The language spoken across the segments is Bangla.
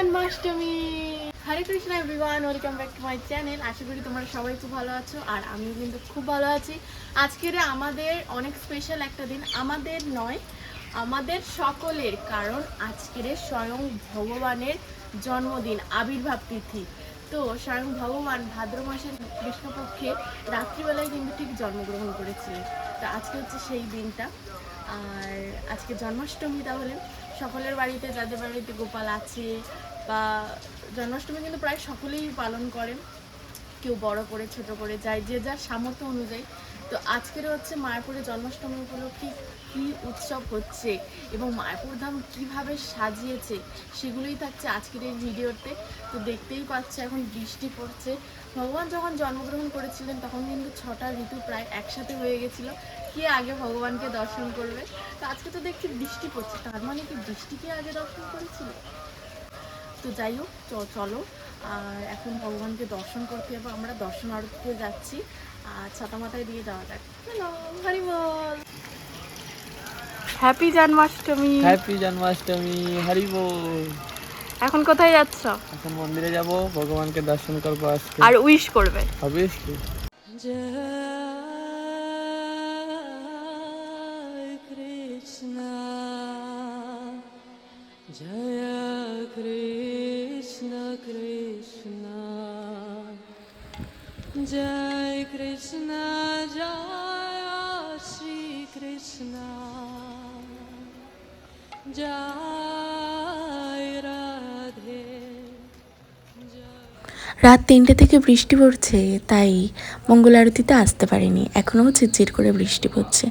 Janmashtami Hare Krishna everyone welcome back to my channel আশা করি তোমরা সবাই খুব ভালো আছো, আর আমিও কিন্তু খুব ভালো আছি। আজকের আমাদের অনেক স্পেশাল একটা দিন, আমাদের নয়, আমাদের সকলের, কারণ আজকের স্বয়ং ভগবানের জন্মদিন, আবির্ভাব তিথি। তো স্বয়ং ভগবান ভাদ্র মাসের কৃষ্ণপক্ষে রাত্রিবেলায় কিন্তু ঠিক জন্মগ্রহণ করেছিলেন তো আজকে হচ্ছে সেই দিনটা। আর আজকে জন্মাষ্টমী তাহলে। সকলের বাড়িতে, যাদের বাড়িতে গোপাল আছে বা জন্মাষ্টমী কিন্তু প্রায় সকলেই পালন করেন। কেউ বড় করে, ছোট করে যায় যে যার সামর্থ্য অনুযায়ী। তো আজকের হচ্ছে মায়াপুরে জন্মাষ্টমী উপলক্ষে কী উৎসব হচ্ছে এবং মায়াপুর ধাম কীভাবে সাজিয়েছে সেগুলোই থাকছে আজকের এই ভিডিওতে। তো দেখতেই পাচ্ছে এখন বৃষ্টি পড়ছে। ভগবান যখন জন্মগ্রহণ করেছিলেন তখন কিন্তু ছটা ঋতু প্রায় একসাথে হয়ে গেছিল। কে আগে ভগবানকে দর্শন করবে? তো আজকে তো দেখছি বৃষ্টি পড়ছে। তার মানে কি বৃষ্টিকে আগে দর্শন করেছিল? তো যাই হোক চলো। আর এখন ভগবানকে দর্শন করতে যাব। আমরা দর্শন আরতিতে যাচ্ছি। আর ছাতা মাথায় দিয়ে যাওয়া যাক। হরি বল। হ্যাপি জন্মাষ্টমী হ্যাপি জন্মাষ্টমী হরি বল। এখন কোথায় যাচ্ছ? এখন মন্দিরে যাব। ভগবানকে দর্শন করব আজকে। আর উইশ করবে। হবে Jai Krishna, Jai Shri Krishna, Jai রাত তিনটে থেকে বৃষ্টি পড়ছে, তাই মঙ্গল আরতিতে আসতে পারিনি। এখনও ঝিরঝির করে বৃষ্টি পড়ছে।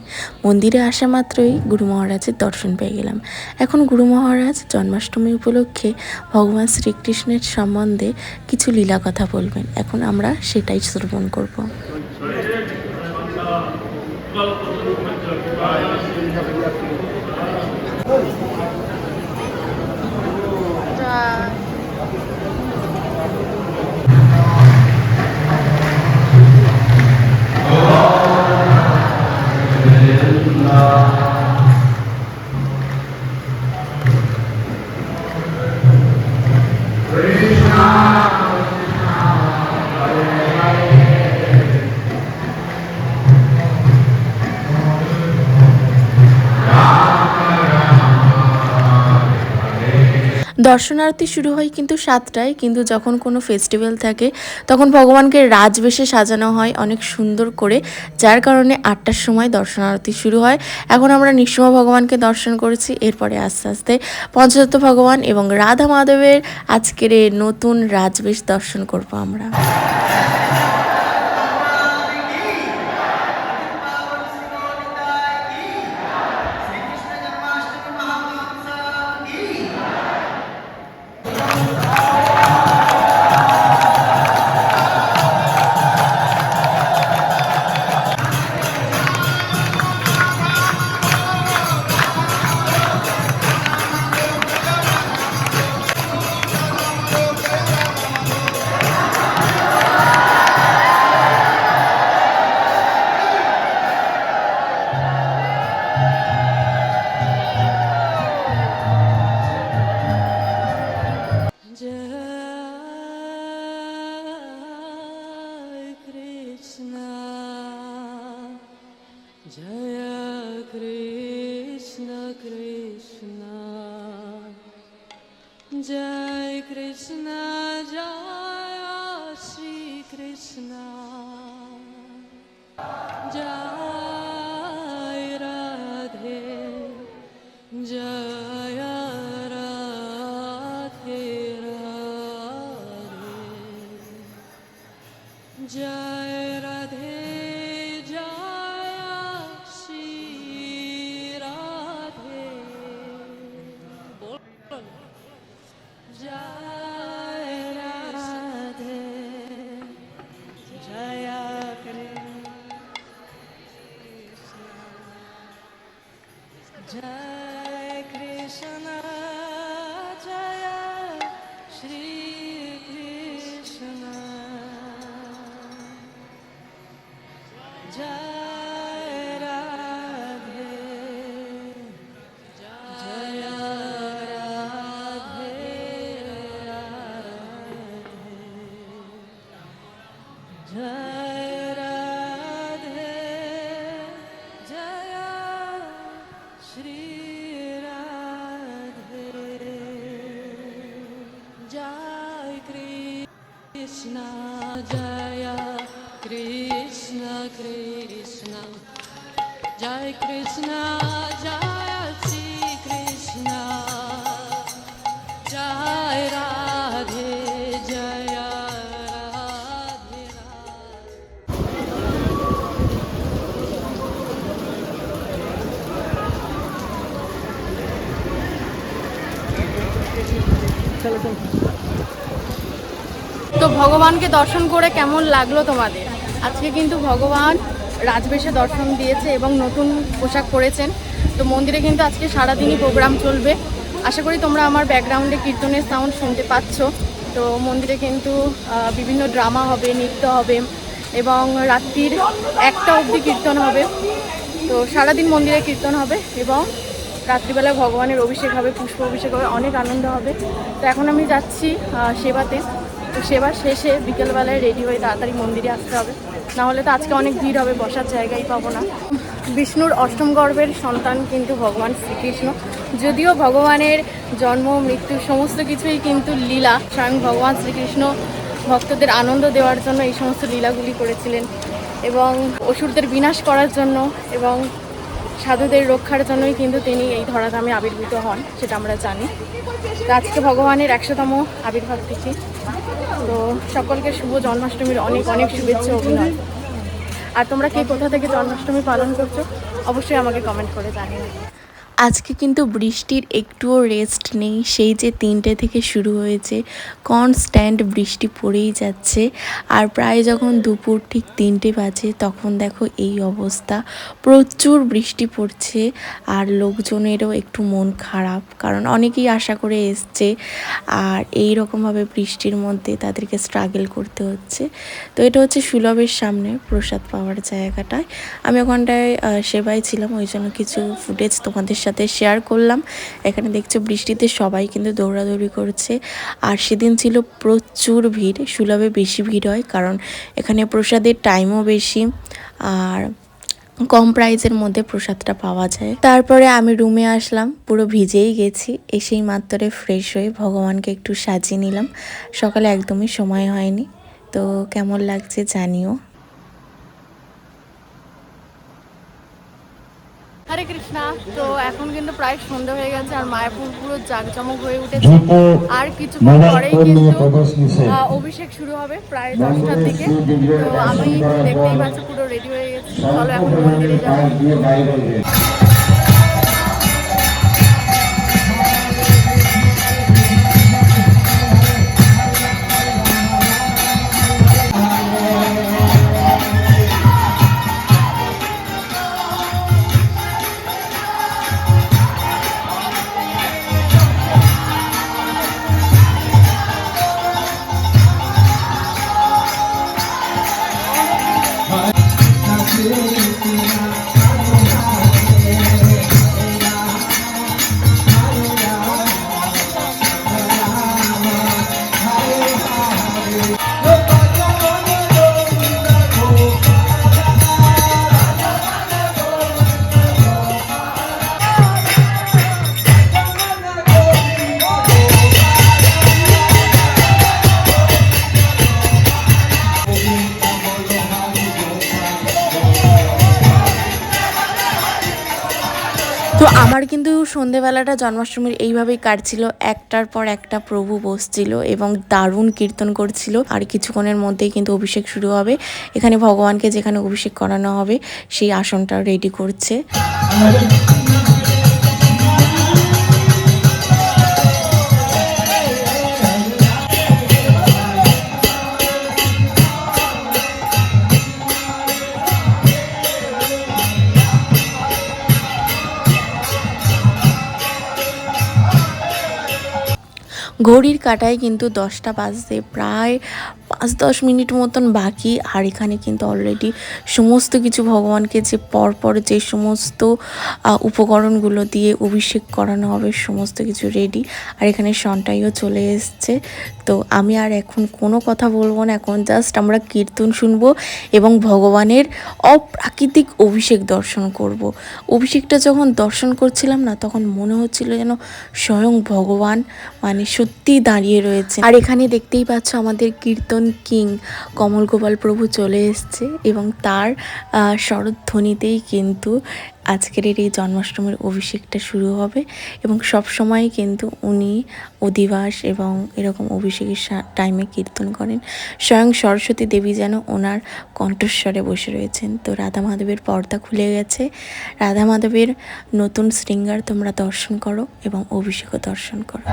মন্দিরে আসা মাত্রই গুরু মহারাজের দর্শন পেয়ে গেলাম। এখন গুরু মহারাজ জন্মাষ্টমী উপলক্ষে ভগবান শ্রীকৃষ্ণের সম্বন্ধে কিছু লীলা কথা বলবেন। এখন আমরা সেটাই শ্রবণ করব। দর্শনারতি শুরু হয় কিন্তু সাতটায়। কিন্তু যখন কোনো ফেস্টিভ্যাল থাকে, তখন ভগবানকে রাজবেশে সাজানো হয় অনেক সুন্দর করে, যার কারণে আটটার সময় দর্শনার্থী শুরু হয়। এখন আমরা নিঃসম ভগবানকে দর্শন করেছি, এরপরে আস্তে আস্তে পঞ্চদত্ত ভগবান এবং রাধা মাধবের আজকের নতুন রাজবেশ দর্শন করব আমরা। জয় রাধে ভগবানকে দর্শন করে কেমন লাগল তোমাদের? আজকে কিন্তু ভগবান রাজবেশে দর্শন দিয়েছে এবং নতুন পোশাক পরেছেন। তো মন্দিরে কিন্তু আজকে সারাদিনই প্রোগ্রাম চলবে। আশা করি তোমরা আমার ব্যাকগ্রাউন্ডে কীর্তনের সাউন্ড শুনতে পাচ্ছ। তো মন্দিরে কিন্তু বিভিন্ন ড্রামা হবে, নৃত্য হবে এবং রাত্রির একটা অবধি কীর্তন হবে। তো সারাদিন মন্দিরে কীর্তন হবে এবং রাত্রিবেলায় ভগবানের অভিষেক হবে, পুষ্প অভিষেক হবে, অনেক আনন্দ হবে। তো এখন আমি যাচ্ছি সেবাতে। তো সেবা শেষে বিকেলবেলায় রেডি হয়ে তাড়াতাড়ি মন্দিরে আসতে হবে। না হলে তো আজকে অনেক ভিড় হবে, বসার জায়গাই পাবো না। বিষ্ণুর অষ্টম গর্ভের সন্তান কিন্তু ভগবান শ্রীকৃষ্ণ। যদিও ভগবানের জন্ম, মৃত্যু সমস্ত কিছুই কিন্তু লীলা। স্বয়ং ভগবান শ্রীকৃষ্ণ ভক্তদের আনন্দ দেওয়ার জন্য এই সমস্ত লীলাগুলি করেছিলেন এবং অসুরদের বিনাশ করার জন্য এবং সাধুদের রক্ষার জন্যই কিন্তু তিনি এই ধরাধামে আবির্ভূত হন, সেটা আমরা জানি। তো আজকে ভগবানের একশোতম আবির্ভাব তিথি। তো সকলকে শুভ জন্মাষ্টমীর অনেক অনেক শুভেচ্ছা অভিনয় আর তোমরা কে কোথা থেকে জন্মাষ্টমী পালন করছ, অবশ্যই আমাকে কমেন্ট করে জানিও। আজকে কিন্তু বৃষ্টির একটুও রেস্ট নেই। সেই যে তিনটে থেকে শুরু হয়েছে কনস্ট্যান্ট বৃষ্টি পড়েই যাচ্ছে। আর প্রায় যখন দুপুর ঠিক তিনটে বাজে, তখন দেখো এই অবস্থা। প্রচুর বৃষ্টি পড়ছে আর লোকজনেরও একটু মন খারাপ, কারণ অনেকেই আশা করে এসছে আর এই রকমভাবে বৃষ্টির মধ্যে তাদেরকে স্ট্রাগল করতে হচ্ছে। তো এটা হচ্ছে সুলভের সামনে প্রসাদ পাওয়ার জায়গাটায়। আমি ওখানটায় সেবায় ছিলাম, ওই জন্য কিছু ফুটেজ তোমাদের সাথে শেয়ার করলাম। এখানে দেখছ বৃষ্টিতে সবাই কিন্তু দৌড়াদৌড়ি করছে। আর সেদিন ছিল প্রচুর ভিড়, সুলভে বেশি ভিড় হয় কারণ এখানে প্রসাদের টাইমও বেশি আর কম প্রাইজের মধ্যে প্রসাদটা পাওয়া যায়। তারপরে আমি রুমে আসলাম, পুরো ভিজেই গেছি, এসেই মাত্রে ফ্রেশ হয়ে ভগবানকে একটু সাজিয়ে নিলাম। সকালে একদমই সময় হয়নি, তো কেমন লাগছে জানিও। হরে কৃষ্ণা। তো এখন কিন্তু প্রায় সন্ধ্যা হয়ে গেছে আর মায়াপুর পুরো জাঁকজমক হয়ে উঠেছে। আর কিছুক্ষণ পরেই কিন্তু অভিষেক শুরু হবে প্রায় দশটার দিকে। তো আমি দেখতেই পাচ্ছি পুরো রেডি হয়ে গেছি। চলো এখন মন্দিরে যাব সন্ধেবেলাটা জন্মাষ্টমীর এইভাবেই কাটছিল। একটার পর একটা প্রভু বসছিল এবং দারুণ কীর্তন করছিল। আর কিছুক্ষণের মধ্যেই কিন্তু অভিষেক শুরু হবে। এখানে ভগবানকে যেখানে অভিষেক করানো হবে, সেই আসনটা রেডি করছে। ঘড়ির কাটায় কিন্তু দশটা বাজতে প্রায় পাঁচ দশ মিনিট মতন বাকি। আর এখানে কিন্তু অলরেডি সমস্ত কিছু ভগবানকে যে পরপর যে সমস্ত উপকরণগুলো দিয়ে অভিষেক করানো হবে, সমস্ত কিছু রেডি আর এখানে সনটাইও চলে এসছে। তো আমি আর এখন কোনো কথা বলব না, এখন জাস্ট আমরা কীর্তন শুনব এবং ভগবানের অপ্রাকৃতিক অভিষেক দর্শন করব। অভিষেকটা যখন দর্শন করছিলাম না, তখন মনে হচ্ছিল যেন স্বয়ং ভগবান মানে সত্যিই দাঁড়িয়ে রয়েছে। আর এখানে দেখতেই পাচ্ছ আমাদের কীর্তন নন্দন কিং কমল গোপাল প্রভু চলে এসছে এবং তার শরৎধ্বনিতেই কিন্তু আজকের এই জন্মাষ্টমীর অভিষেকটা শুরু হবে এবং সব সময় কিন্তু উনি অধিবাস এবং এরকম অভিষেকের টাইমে কীর্তন করেন। স্বয়ং সরস্বতী দেবী যেন ওনার কণ্ঠস্বরে বসে রয়েছেন। তো রাধা মাধবের পর্দা খুলে গেছে। রাধা মাধবের নতুন শৃঙ্গার তোমরা দর্শন করো এবং অভিষেকও দর্শন করো।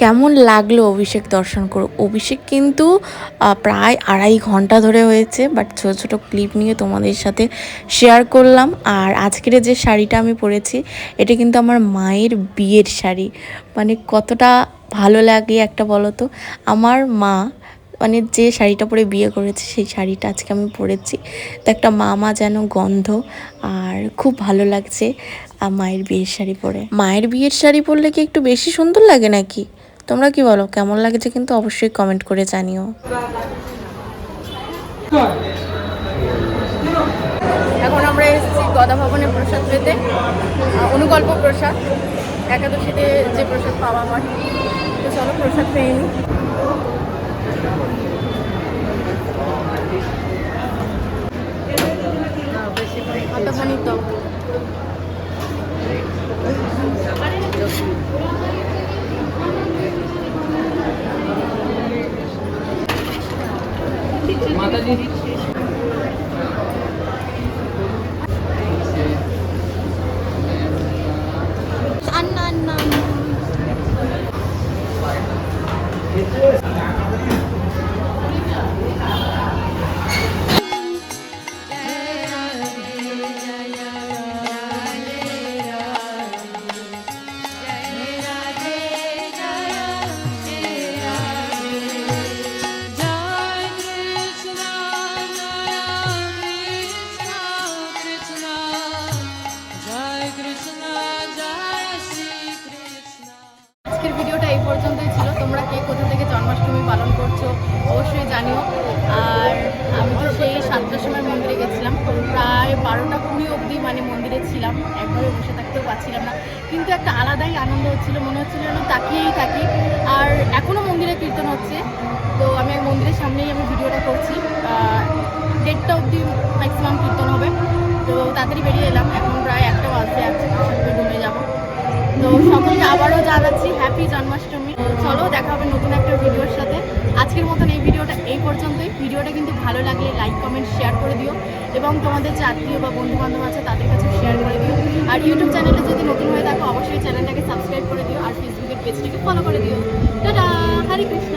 কেমন লাগল অভিষেক দর্শন করো? অভিষেক কিন্তু প্রায় আড়াই ঘণ্টা ধরে হয়েছে বাট ছোটো ছোটো ক্লিপ নিয়ে তোমাদের সাথে শেয়ার করলাম। আর আজকের যে শাড়িটা আমি পরেছি, এটা কিন্তু আমার মায়ের বিয়ের শাড়ি। মানে কতটা ভালো লাগে একটা বলো তো আমার মা মানে যে শাড়িটা পরে বিয়ে করেছে, সেই শাড়িটা আজকে আমি পরেছি। তো একটা মামা যেন গন্ধ, আর খুব ভালো লাগছে মায়ের বিয়ের শাড়ি পরে। মায়ের বিয়ের শাড়ি পরলে কি একটু বেশি সুন্দর লাগে নাকি? তোমরা কি বলো, কেমন লাগছে কিন্তু অবশ্যই কমেন্ট করে জানিও। এখন আমরা এসেছি গদা ভবনের প্রসাদ পেতে অনুকল্প প্রসাদ। একাদশীতে যে প্রসাদ পাওয়া হয়, তো চলো প্রসাদ পেয়ে নিই। আটা সামনেই আমি ভিডিওটা করছি। দেড়টা অবধি ম্যাক্সিমাম কীর্তন হবে। তো তাড়াতাড়ি বেরিয়ে এলাম। এখন প্রায় একটা বাজতে আছে। প্রসাদ রুমে যাব। তো সকলকে আবারও জানাচ্ছি হ্যাপি জন্মাষ্টমী। চলো, দেখা হবে নতুন একটা ভিডিওর সাথে। আজকের মতন এই ভিডিওটা এই পর্যন্তই। ভিডিওটা কিন্তু ভালো লাগলে লাইক কমেন্ট শেয়ার করে দিও। এবং তোমাদের যে আত্মীয় বা বন্ধু বান্ধব আছে, তাদের কাছে শেয়ার করে দিও। আর ইউটিউব চ্যানেলে যদি নতুন হয়ে থাকো, অবশ্যই চ্যানেলটাকে সাবস্ক্রাইব করে দিও। আর ফেসবুকের পেজটাকে ফলো করে দিও। টাটা! হরে কৃষ্ণ!